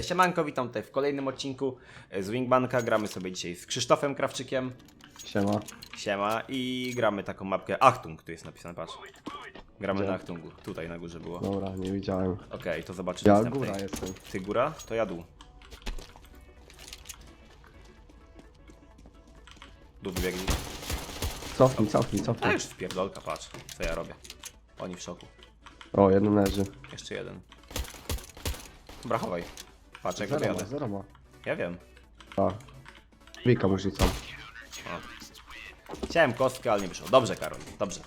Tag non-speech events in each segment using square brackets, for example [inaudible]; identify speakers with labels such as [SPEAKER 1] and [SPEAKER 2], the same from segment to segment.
[SPEAKER 1] Siemanko, witam tutaj w kolejnym odcinku z Wingbanka. Gramy sobie dzisiaj z Krzysztofem Krawczykiem.
[SPEAKER 2] Siema.
[SPEAKER 1] Siema. I gramy taką mapkę Achtung, tu jest napisane, patrz. Gramy
[SPEAKER 2] Gdzie?
[SPEAKER 1] na Achtungu, tutaj na górze było.
[SPEAKER 2] Dobra, nie widziałem.
[SPEAKER 1] Okej, to zobaczymy
[SPEAKER 2] Ja
[SPEAKER 1] następnej.
[SPEAKER 2] góra jestem.
[SPEAKER 1] Ty góra? To ja dół. Dół biegnie.
[SPEAKER 2] Cofnij, cofnij,
[SPEAKER 1] A
[SPEAKER 2] cofnij.
[SPEAKER 1] już w pierdolka, patrz, co ja robię. Oni w szoku.
[SPEAKER 2] O, jeden leży.
[SPEAKER 1] Jeszcze jeden. Dobra, chowaj. Patrz jak
[SPEAKER 2] Zero ma,
[SPEAKER 1] wyjadę.
[SPEAKER 2] zero ma.
[SPEAKER 1] Ja wiem.
[SPEAKER 2] A. Wika mu rzucam.
[SPEAKER 1] Chciałem kostkę, ale nie wyszło. Dobrze, Karol, dobrze.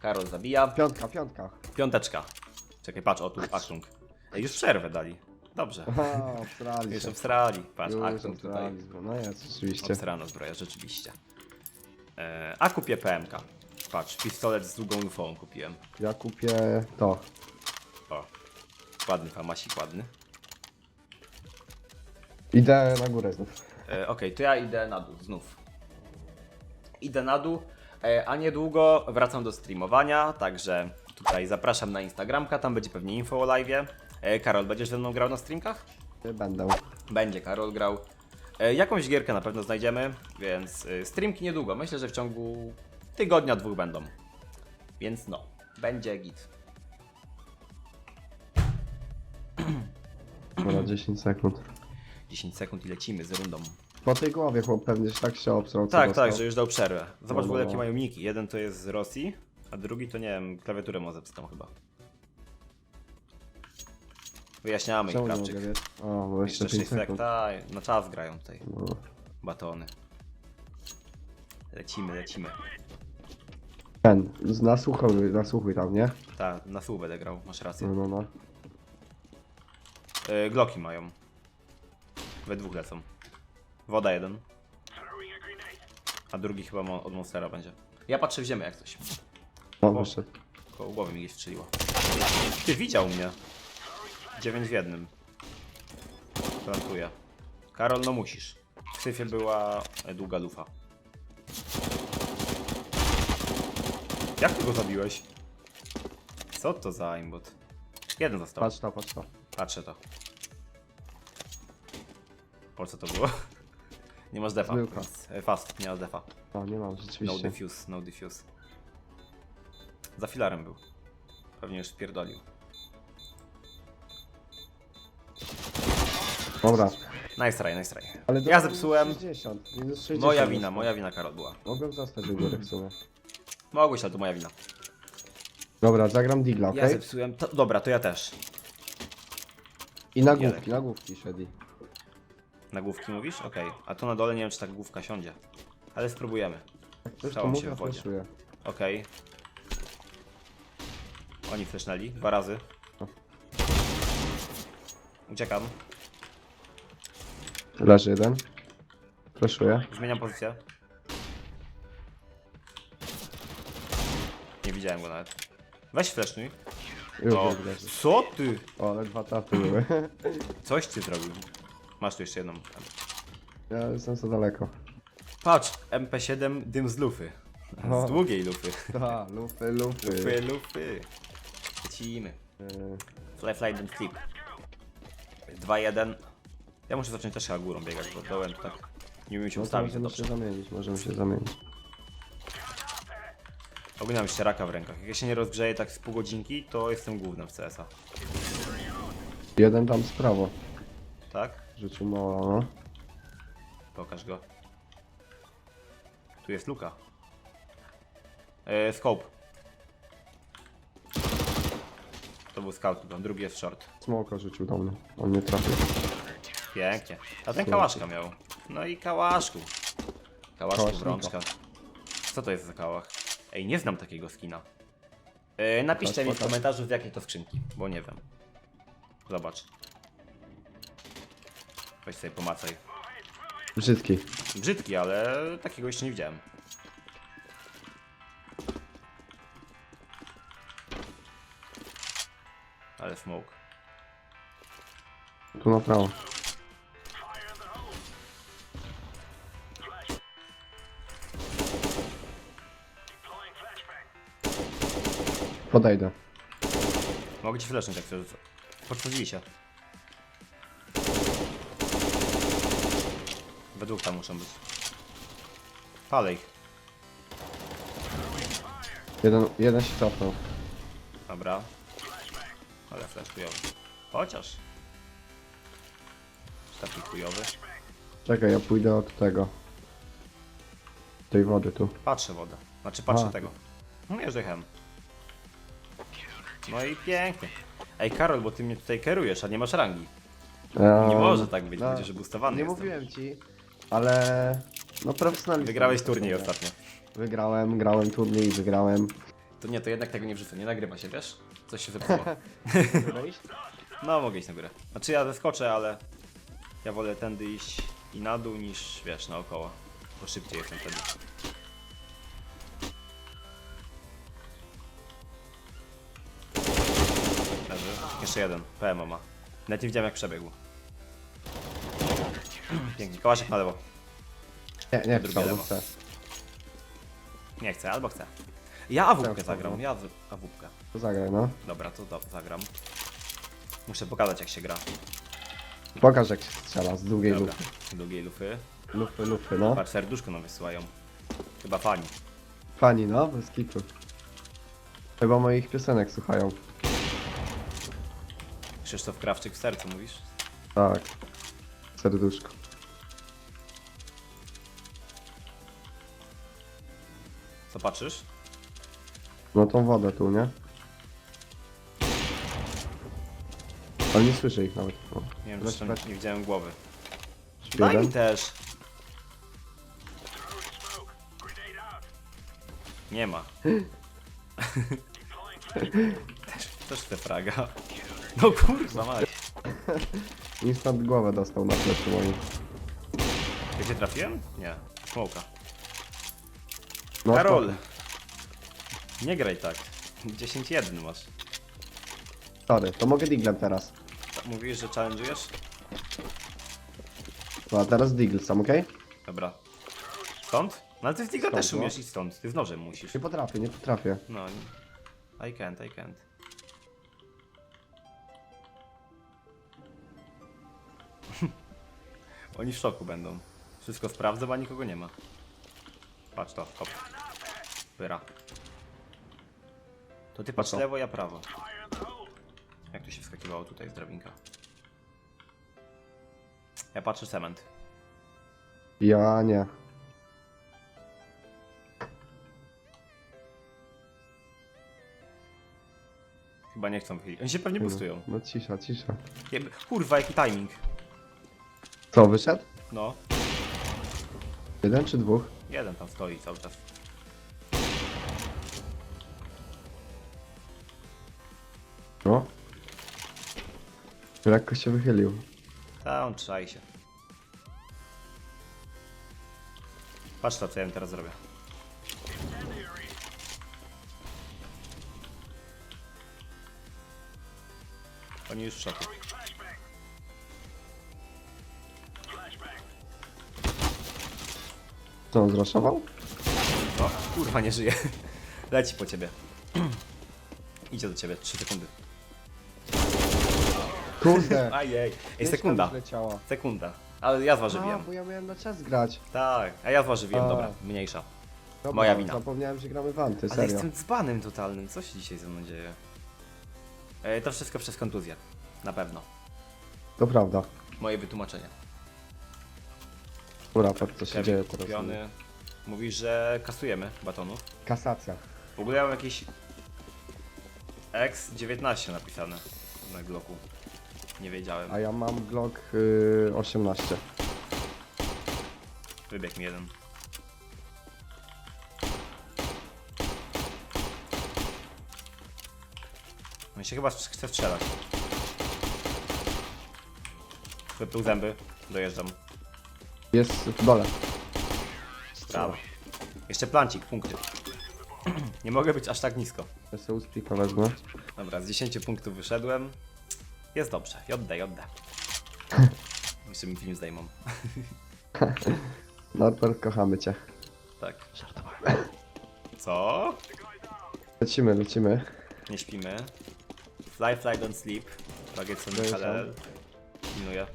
[SPEAKER 1] Karol zabija.
[SPEAKER 2] Piątka, piątka.
[SPEAKER 1] Piąteczka. Czekaj, patrz, o tu, Achtung. Ej, już przerwę dali. Dobrze.
[SPEAKER 2] Aha, obstrali
[SPEAKER 1] Już
[SPEAKER 2] się.
[SPEAKER 1] obstrali. Patrz,
[SPEAKER 2] Już
[SPEAKER 1] Achtung tutaj.
[SPEAKER 2] obstrali. No jest, oczywiście.
[SPEAKER 1] Obstrana zbroja, rzeczywiście. E, a kupię PMK. Patrz, pistolet z długą lufą kupiłem.
[SPEAKER 2] Ja kupię to.
[SPEAKER 1] O. Ładny famasik, ładny.
[SPEAKER 2] Idę na górę znów.
[SPEAKER 1] E, Okej, to ja idę na dół znów. Idę na dół, e, a niedługo wracam do streamowania, także tutaj zapraszam na Instagramka, tam będzie pewnie info o live'ie. E, Karol, będziesz ze mną grał na streamkach?
[SPEAKER 2] Będę.
[SPEAKER 1] Będzie Karol grał. E, jakąś gierkę na pewno znajdziemy, więc e, streamki niedługo. Myślę, że w ciągu tygodnia, dwóch będą. Więc no, będzie git.
[SPEAKER 2] Dobra, 10 sekund.
[SPEAKER 1] 10 sekund i lecimy z rundą.
[SPEAKER 2] Po tej głowie chłop pewnie się tak się obstrał. co
[SPEAKER 1] Tak,
[SPEAKER 2] dostał.
[SPEAKER 1] tak, że już dał przerwę. Zobacz
[SPEAKER 2] No,
[SPEAKER 1] w
[SPEAKER 2] no,
[SPEAKER 1] ogóle jakie
[SPEAKER 2] no.
[SPEAKER 1] mają niki. Jeden to jest z Rosji, a drugi to nie wiem, klawiaturę mu zepsuł chyba. Wyjaśniamy ich,
[SPEAKER 2] Czemu nie
[SPEAKER 1] Krawczyk.
[SPEAKER 2] mogę? O, bo jeszcze
[SPEAKER 1] Jeszcze
[SPEAKER 2] 5
[SPEAKER 1] 6
[SPEAKER 2] sekund.
[SPEAKER 1] sekund. Tak, na czas grają tutaj
[SPEAKER 2] No.
[SPEAKER 1] batony. Lecimy, lecimy.
[SPEAKER 2] Ten, z- nasłuchuj, nasłuchuj tam, nie?
[SPEAKER 1] Tak, na słów będę grał, masz rację.
[SPEAKER 2] No, no, no.
[SPEAKER 1] Yy, Glocki mają. We dwóch lecą. Woda jeden. A drugi chyba mo- od Monstera będzie. Ja patrzę w ziemię jak coś.
[SPEAKER 2] No,
[SPEAKER 1] O.
[SPEAKER 2] wyszedł.
[SPEAKER 1] Koło głowy mi gdzieś strzeliło. Ty widział mnie. Dziewięć w jednym. Plantuję. Karol, no musisz. W syfie była e, długa lufa. Jak ty go zabiłeś? Co to za aimbot? Jeden został.
[SPEAKER 2] Patrz to, patrz to.
[SPEAKER 1] Patrzę to. Po co to było? [laughs] Nie masz defa.
[SPEAKER 2] Zmyłka.
[SPEAKER 1] e, Fast, nie masz defa.
[SPEAKER 2] O, nie mam,
[SPEAKER 1] No
[SPEAKER 2] rzeczywiście.
[SPEAKER 1] diffuse, no diffuse. Za filarem był. Pewnie już spierdolił.
[SPEAKER 2] Dobra.
[SPEAKER 1] Nice try, nice try.
[SPEAKER 2] Ale
[SPEAKER 1] Ja zepsułem.
[SPEAKER 2] 60, minus 60
[SPEAKER 1] Moja
[SPEAKER 2] został.
[SPEAKER 1] wina, moja wina Karol była.
[SPEAKER 2] Mogłem zostać u góry w sumie.
[SPEAKER 1] Mogłeś, ale to moja wina.
[SPEAKER 2] Dobra, zagram digla, okej?
[SPEAKER 1] Ja zepsułem. To, dobra, to ja też.
[SPEAKER 2] I na główki, na główki Shady.
[SPEAKER 1] Na główki mówisz? Okej. A tu na dole nie wiem, czy ta główka siądzie. Ale spróbujemy.
[SPEAKER 2] Jak to
[SPEAKER 1] Stałam się w wodzie.
[SPEAKER 2] flashuję.
[SPEAKER 1] Okej. Oni flashnęli dwa razy. Uciekam.
[SPEAKER 2] Leży jeden. Flashuję.
[SPEAKER 1] Zmieniam pozycję. Nie widziałem go nawet. Weź flashnuj.
[SPEAKER 2] Już
[SPEAKER 1] O,
[SPEAKER 2] leży.
[SPEAKER 1] co ty?
[SPEAKER 2] O, ale dwa trafy były.
[SPEAKER 1] Coś ty zrobił. Masz tu jeszcze jedną.
[SPEAKER 2] ja jestem za daleko.
[SPEAKER 1] Patrz, MP7 dym z lufy.
[SPEAKER 2] O.
[SPEAKER 1] Z długiej lufy.
[SPEAKER 2] Ha, [laughs] lufy, lufy.
[SPEAKER 1] Lufy, lufy. Lecimy.
[SPEAKER 2] Yy,
[SPEAKER 1] Fly, fly, don't flip. 2-1. Ja muszę zacząć też chyba górą biegać, bo dołem to tak nie umiem się
[SPEAKER 2] No to
[SPEAKER 1] ustawić za
[SPEAKER 2] możemy się
[SPEAKER 1] dobrze.
[SPEAKER 2] zamienić, możemy się zamienić.
[SPEAKER 1] Ogólnie mam jeszcze raka w rękach. Jak ja się nie rozgrzeję tak z pół godzinki, to jestem głównym w CS-a.
[SPEAKER 2] Jeden tam z prawo.
[SPEAKER 1] Tak?
[SPEAKER 2] Rzucił mała, no.
[SPEAKER 1] Pokaż go. Tu jest luka. Eee, scope. To był scout, a drugi jest short.
[SPEAKER 2] Smoka rzucił do mnie. On nie trafił.
[SPEAKER 1] Pięknie. A ten kałaszka miał. No i kałaszku. Kałaszku,
[SPEAKER 2] Kałasznika.
[SPEAKER 1] brączka. Co to jest za kałach? Ej, nie znam takiego skina. Eee, napiszcie mi w komentarzu z jakiej to skrzynki, bo nie wiem. Zobacz. Weź sobie pomacaj.
[SPEAKER 2] Brzydki.
[SPEAKER 1] Brzydki, ale takiego jeszcze nie widziałem. Ale smoke.
[SPEAKER 2] Tu na prawo. Podejdę.
[SPEAKER 1] Mogę ci flashnąć jak chcesz. Podchodzili się. Według tam muszą być. Palej ich.
[SPEAKER 2] Jeden, jeden się cofnął.
[SPEAKER 1] Dobra. Ale flash chujowy. Chociaż. Czy taki chujowy?
[SPEAKER 2] Czekaj, ja pójdę od tego. Tej wody tu.
[SPEAKER 1] Patrzę wodę. Znaczy patrzę
[SPEAKER 2] A.
[SPEAKER 1] tego. No już dojechałem. No i pięknie. Ej Karol, bo ty mnie tutaj kierujesz, a nie masz rangi. Nie może tak być,
[SPEAKER 2] no,
[SPEAKER 1] będziesz boostowany.
[SPEAKER 2] Nie
[SPEAKER 1] jestem.
[SPEAKER 2] mówiłem ci, ale... No profesjonalnie.
[SPEAKER 1] Wygrałeś turniej ostatnio.
[SPEAKER 2] Wygrałem, grałem turniej, wygrałem.
[SPEAKER 1] To nie, to jednak tego nie wrzucę, nie nagrywa się, wiesz? Coś się zepsuło.
[SPEAKER 2] Wejść? [laughs]
[SPEAKER 1] No, mogę iść na górę. Znaczy ja zeskoczę, ale ja wolę tędy iść i na dół niż, wiesz, naokoło. Bo szybciej jestem wtedy. Leży. Jeszcze jeden. PM ma. Nawet nie widziałem jak przebiegł. Pięknie. Kołaszek na lewo.
[SPEAKER 2] Nie, nie
[SPEAKER 1] Drugie
[SPEAKER 2] chcę,
[SPEAKER 1] lewo.
[SPEAKER 2] chcę.
[SPEAKER 1] Nie chcę, albo chcę. Ja awupkę
[SPEAKER 2] Chcę,
[SPEAKER 1] zagram,
[SPEAKER 2] no.
[SPEAKER 1] ja awupkę.
[SPEAKER 2] To zagraj, no.
[SPEAKER 1] Dobra, to do, zagram. Muszę pokazać jak się gra.
[SPEAKER 2] Pokaż jak się strzela z długiej
[SPEAKER 1] Dobra.
[SPEAKER 2] lufy.
[SPEAKER 1] Długiej lufy.
[SPEAKER 2] Lufy, lufy, no.
[SPEAKER 1] Patrz, serduszko nam wysyłają. Chyba fani.
[SPEAKER 2] Fani, no, bez kitu. Chyba moich piosenek słuchają.
[SPEAKER 1] Krzysztof Krawczyk w sercu, mówisz?
[SPEAKER 2] Tak. Serduszko.
[SPEAKER 1] Co patrzysz?
[SPEAKER 2] No tą wodę tu, nie? Ale nie słyszę ich nawet. O.
[SPEAKER 1] Nie wiem, zresztą nie widziałem głowy. Daj mi
[SPEAKER 2] jeden?
[SPEAKER 1] też! Nie ma. [laughs] też, też te fraga. No kurwa, mać.
[SPEAKER 2] Instant głowę dostał na plecy moim.
[SPEAKER 1] Ja cię trafiłem? Nie. Smoka.
[SPEAKER 2] No,
[SPEAKER 1] Karol! Nie graj tak. 10-1 masz.
[SPEAKER 2] Sorry, to mogę diglem teraz.
[SPEAKER 1] Mówisz, że challenge'ujesz?
[SPEAKER 2] No a teraz digl sam, okej?
[SPEAKER 1] Dobra. Stąd? No ale ty z Diga
[SPEAKER 2] Stąd,
[SPEAKER 1] też
[SPEAKER 2] no.
[SPEAKER 1] umiesz i stąd. Ty z nożem musisz.
[SPEAKER 2] Nie potrafię, nie potrafię.
[SPEAKER 1] No. I can't, I can't. [laughs] Oni w szoku będą. Wszystko sprawdzą, a nikogo nie ma. Patrz to, hop. Wyra. To ty patrz lewo, ja prawo. Jak tu się wskakiwało tutaj z drabinka? Ja patrzę cement.
[SPEAKER 2] Ja nie.
[SPEAKER 1] Chyba nie chcą wychylić. Oni się pewnie boostują.
[SPEAKER 2] No cisza, cisza.
[SPEAKER 1] Kurwa, jaki timing.
[SPEAKER 2] Co, wyszedł?
[SPEAKER 1] No,
[SPEAKER 2] Jeden czy dwóch?
[SPEAKER 1] jeden tam stoi cały czas.
[SPEAKER 2] No. Lekko się wychylił.
[SPEAKER 1] Ta, on trzaj się. Patrz to, co ja im teraz zrobię. Oni już w szoku.
[SPEAKER 2] Co on zraszował?
[SPEAKER 1] No, kurwa, nie żyje. [laughs] Leci po ciebie. [clears throat] Idzie do ciebie, 3 sekundy.
[SPEAKER 2] Kurde! [laughs]
[SPEAKER 1] Ajej. Ej, sekunda.
[SPEAKER 2] tam zleciała.
[SPEAKER 1] Sekunda. Ale ja
[SPEAKER 2] A,
[SPEAKER 1] zważywiłem.
[SPEAKER 2] bo ja miałem na czas grać.
[SPEAKER 1] Tak, a ja
[SPEAKER 2] A.
[SPEAKER 1] dobra, mniejsza.
[SPEAKER 2] Dobra,
[SPEAKER 1] Moja wina.
[SPEAKER 2] Zapomniałem, że gramy w anty,
[SPEAKER 1] Ale
[SPEAKER 2] serio.
[SPEAKER 1] jestem dzbanem totalnym, co się dzisiaj ze mną dzieje? E, to wszystko przez kontuzję. Na pewno.
[SPEAKER 2] To prawda.
[SPEAKER 1] Moje wytłumaczenie.
[SPEAKER 2] Dobra, patrz co się
[SPEAKER 1] Kevin
[SPEAKER 2] dzieje teraz.
[SPEAKER 1] kupiony. Mówisz, że kasujemy batonów.
[SPEAKER 2] Kasacja.
[SPEAKER 1] W ogóle ja mam jakieś X19 napisane na Glocku. Nie wiedziałem.
[SPEAKER 2] A ja mam Glock y, 18.
[SPEAKER 1] Wybiegł mi jeden. On się chyba chce strzelać. Wypluł zęby. Dojeżdżam.
[SPEAKER 2] Jest w dole.
[SPEAKER 1] Brawo. Jeszcze plancik, punkty. [clears throat] Nie mogę być aż tak nisko.
[SPEAKER 2] Ja sobie uspika wezmę.
[SPEAKER 1] Dobra, z 10 punktów wyszedłem. Jest dobrze. Joddę, joddę. Jeszcze mi film zdejmą. [laughs]
[SPEAKER 2] Norbert, kochamy cię.
[SPEAKER 1] Tak. Żartowałem. Co?
[SPEAKER 2] Lecimy, lecimy.
[SPEAKER 1] Nie śpimy. Fly, fly, don't sleep. Bagietson
[SPEAKER 2] Dojeżdżam.
[SPEAKER 1] Halel. Pilnuję.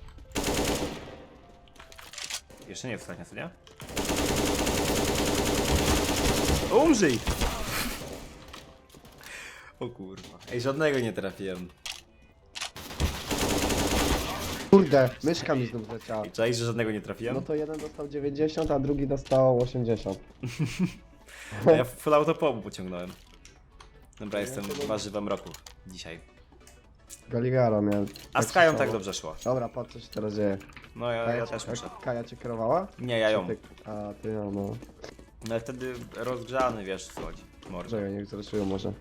[SPEAKER 1] Jeszcze nie jest ostatnia, co nie? Umrzyj! O kurwa. Ej, żadnego nie trafiłem.
[SPEAKER 2] Kurde, myszka mi znów leciała.
[SPEAKER 1] Cześć, że żadnego nie trafiłem?
[SPEAKER 2] No to jeden dostał 90, a drugi dostał 80. [laughs]
[SPEAKER 1] A ja full auto po obu pociągnąłem. Dobra, jestem warzywem roku dzisiaj.
[SPEAKER 2] Galigara miałem.
[SPEAKER 1] A z Kają tak dobrze szło.
[SPEAKER 2] Dobra, patrz co się teraz dzieje.
[SPEAKER 1] No ja,
[SPEAKER 2] Kaja
[SPEAKER 1] ja
[SPEAKER 2] cię-
[SPEAKER 1] też muszę.
[SPEAKER 2] Kaja cię kierowała?
[SPEAKER 1] Nie, ja ją.
[SPEAKER 2] Ty- A, ty ją, no.
[SPEAKER 1] No ale wtedy rozgrzany, wiesz, co chodzi. Mordo.
[SPEAKER 2] Czekaj, niech zreszują może.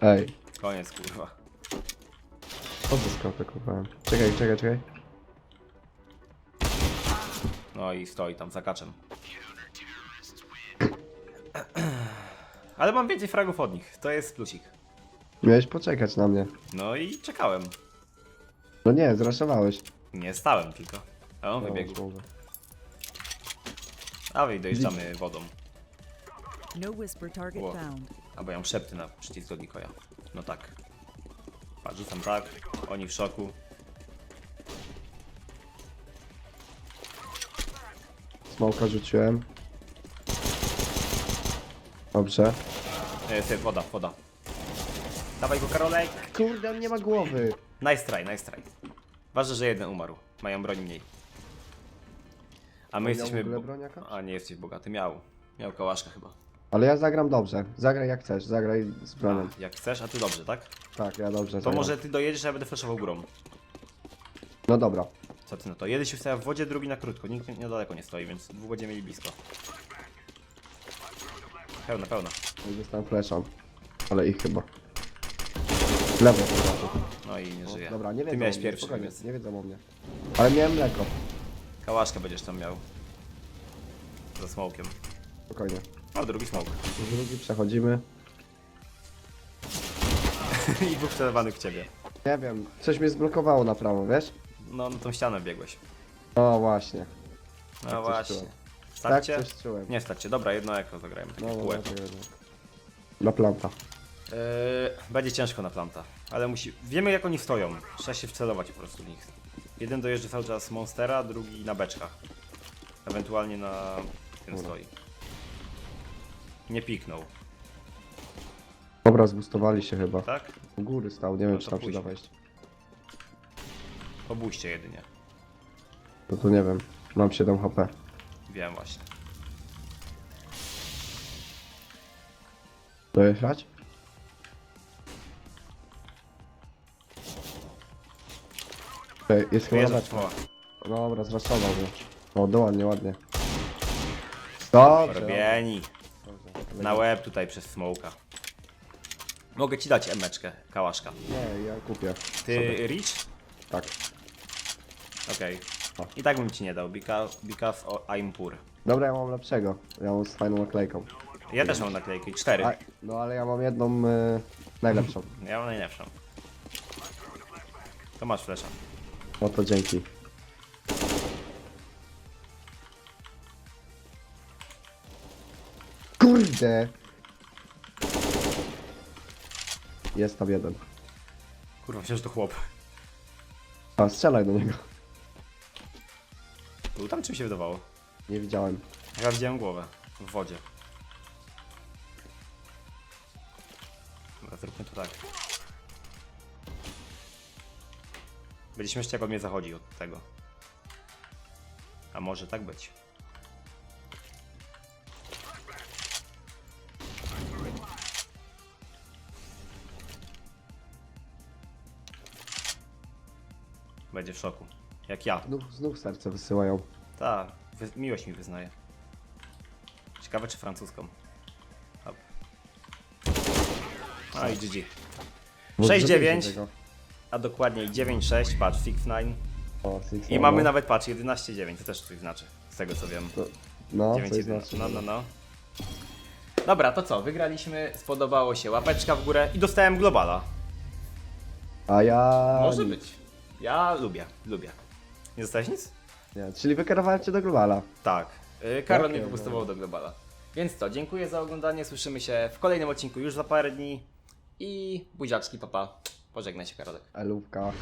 [SPEAKER 2] Ej,
[SPEAKER 1] Koniec, kurwa.
[SPEAKER 2] Za skopy kupowałem? Czekaj, czekaj, czekaj.
[SPEAKER 1] No i stoi tam za kaczem. [clears throat] Ale mam więcej fragów od nich, to jest plusik.
[SPEAKER 2] Miałeś poczekać na mnie.
[SPEAKER 1] No i czekałem.
[SPEAKER 2] No nie, zraszowałeś.
[SPEAKER 1] Nie stałem tylko. A on
[SPEAKER 2] No,
[SPEAKER 1] wybiegł. A wy dojeżdżamy wodą.
[SPEAKER 3] No whisper target
[SPEAKER 1] Wow.
[SPEAKER 3] found.
[SPEAKER 1] Albo ja mam szepty na przycisk od Nikoja. No tak. Patrz, rzucam tak, oni w szoku.
[SPEAKER 2] Smoka rzuciłem. Dobrze.
[SPEAKER 1] Jest, jest, woda, woda. Dawaj go, Karolek!
[SPEAKER 2] Kurde, on nie ma głowy.
[SPEAKER 1] Nice try, nice try. Ważne, że jeden umarł. Mają broń mniej. A my
[SPEAKER 2] Miał
[SPEAKER 1] jesteśmy...
[SPEAKER 2] w ogóle
[SPEAKER 1] bo-
[SPEAKER 2] broń jakaś?
[SPEAKER 1] A nie jesteś bogaty, miał. Miał kałaszka chyba.
[SPEAKER 2] Ale ja zagram dobrze. Zagraj jak chcesz, zagraj z bronią.
[SPEAKER 1] Jak chcesz, a ty dobrze, tak?
[SPEAKER 2] Tak, ja dobrze
[SPEAKER 1] To
[SPEAKER 2] zagram.
[SPEAKER 1] może ty dojedziesz, a ja będę flashował górą.
[SPEAKER 2] No dobra.
[SPEAKER 1] Co ty na to? Jeden się ustawia w wodzie, drugi na krótko. Nikt nie- niedaleko nie stoi, więc dwóch będziemy mieli blisko. Pełna, pełna.
[SPEAKER 2] Dostałem fleszą. Ale ich chyba. W Lewo.
[SPEAKER 1] No i nie żyje.
[SPEAKER 2] Dobra, nie wiedzą
[SPEAKER 1] Ty miałeś
[SPEAKER 2] o mnie,
[SPEAKER 1] pierwszy,
[SPEAKER 2] spokojnie,
[SPEAKER 1] więc
[SPEAKER 2] Nie wiedzą o mnie. Ale miałem mleko.
[SPEAKER 1] kałaszkę będziesz tam miał. Za smokiem.
[SPEAKER 2] Spokojnie.
[SPEAKER 1] O, drugi smoke.
[SPEAKER 2] Drugi przechodzimy. [laughs]
[SPEAKER 1] I dwóch celowany w ciebie.
[SPEAKER 2] Nie wiem, coś mnie zblokowało na prawo, wiesz?
[SPEAKER 1] No, na tą ścianę biegłeś.
[SPEAKER 2] O właśnie.
[SPEAKER 1] No
[SPEAKER 2] coś
[SPEAKER 1] właśnie.
[SPEAKER 2] czułem.
[SPEAKER 1] Starcie?
[SPEAKER 2] Tak coś czułem.
[SPEAKER 1] Nie starcie, dobra, jedno ekro zagrajmy.
[SPEAKER 2] No, no, no, no. Na planta.
[SPEAKER 1] Yy, będzie ciężko na planta, ale musi. Wiemy jak oni stoją. Trzeba się wcelować po prostu w nich. Jeden dojeżdża cały czas monstera, drugi na beczkach. Ewentualnie na tym stoi. Nie piknął,
[SPEAKER 2] Dobra, zbustowali się chyba.
[SPEAKER 1] tak?
[SPEAKER 2] U góry stał, nie wiem
[SPEAKER 1] No
[SPEAKER 2] czy
[SPEAKER 1] to
[SPEAKER 2] tam się da
[SPEAKER 1] pójdźmy.
[SPEAKER 2] wejść.
[SPEAKER 1] Pobójście jedynie.
[SPEAKER 2] No to nie wiem. Mam 7 HP.
[SPEAKER 1] Wiem właśnie.
[SPEAKER 2] Dojechać? Ej, jest chyba
[SPEAKER 1] o,
[SPEAKER 2] Dobra, zraszował mnie. O, do ładnie, ładnie. Dobrze.
[SPEAKER 1] robieni. Na łeb tutaj przez smoka. Mogę ci dać emeczkę, kałaszka.
[SPEAKER 2] Nie, ja kupię.
[SPEAKER 1] Ty
[SPEAKER 2] sobie.
[SPEAKER 1] Rich?
[SPEAKER 2] Tak.
[SPEAKER 1] Okej.
[SPEAKER 2] O.
[SPEAKER 1] I tak bym ci nie dał, because I'm poor.
[SPEAKER 2] Dobra, ja mam lepszego. Ja mam z fajną naklejką.
[SPEAKER 1] Ja też mam naklejki, cztery.
[SPEAKER 2] A, no ale ja mam jedną y, najlepszą.
[SPEAKER 1] Ja mam najlepszą. To masz flesza.
[SPEAKER 2] No to dzięki. Kurde! Jest tam jeden.
[SPEAKER 1] Kurwa, myślę, że to chłop.
[SPEAKER 2] A, strzelaj do niego.
[SPEAKER 1] Był tam, czy mi się wydawało?
[SPEAKER 2] Nie widziałem.
[SPEAKER 1] Ja widziałem głowę w wodzie. Dobra, zróbmy to tak. Będzie śmiesznie, jak on mnie zachodzi od tego. A może tak być. Będzie w szoku. Jak ja.
[SPEAKER 2] Znów, znów serce wysyłają.
[SPEAKER 1] Tak, miłość mi wyznaje. Ciekawe czy francuską. Hop. No i GG.
[SPEAKER 2] Bo
[SPEAKER 1] 6-9.
[SPEAKER 2] zrobiliśmy tego.
[SPEAKER 1] A dokładniej 9-6, patrz, 6-9.
[SPEAKER 2] O, six,
[SPEAKER 1] I
[SPEAKER 2] no,
[SPEAKER 1] mamy
[SPEAKER 2] no.
[SPEAKER 1] nawet, patrz, 11-9, to też coś znaczy, z tego co wiem.
[SPEAKER 2] To- No,
[SPEAKER 1] 9
[SPEAKER 2] coś
[SPEAKER 1] 11.
[SPEAKER 2] znaczy.
[SPEAKER 1] No, no, no. Dobra, to co? Wygraliśmy, spodobało się, łapeczka w górę i dostałem globala.
[SPEAKER 2] A ja...
[SPEAKER 1] Może
[SPEAKER 2] nic.
[SPEAKER 1] być. Ja lubię, lubię. Nie dostałeś nic?
[SPEAKER 2] Nie, czyli wykierowałem cię do globala.
[SPEAKER 1] Tak. Yy, Karol
[SPEAKER 2] Okej,
[SPEAKER 1] mnie wypustował do globala. Więc to, dziękuję za oglądanie, słyszymy się w kolejnym odcinku już za parę dni. I buziaczki, papa. Pożegnaj się, Karolek.
[SPEAKER 2] Elówka.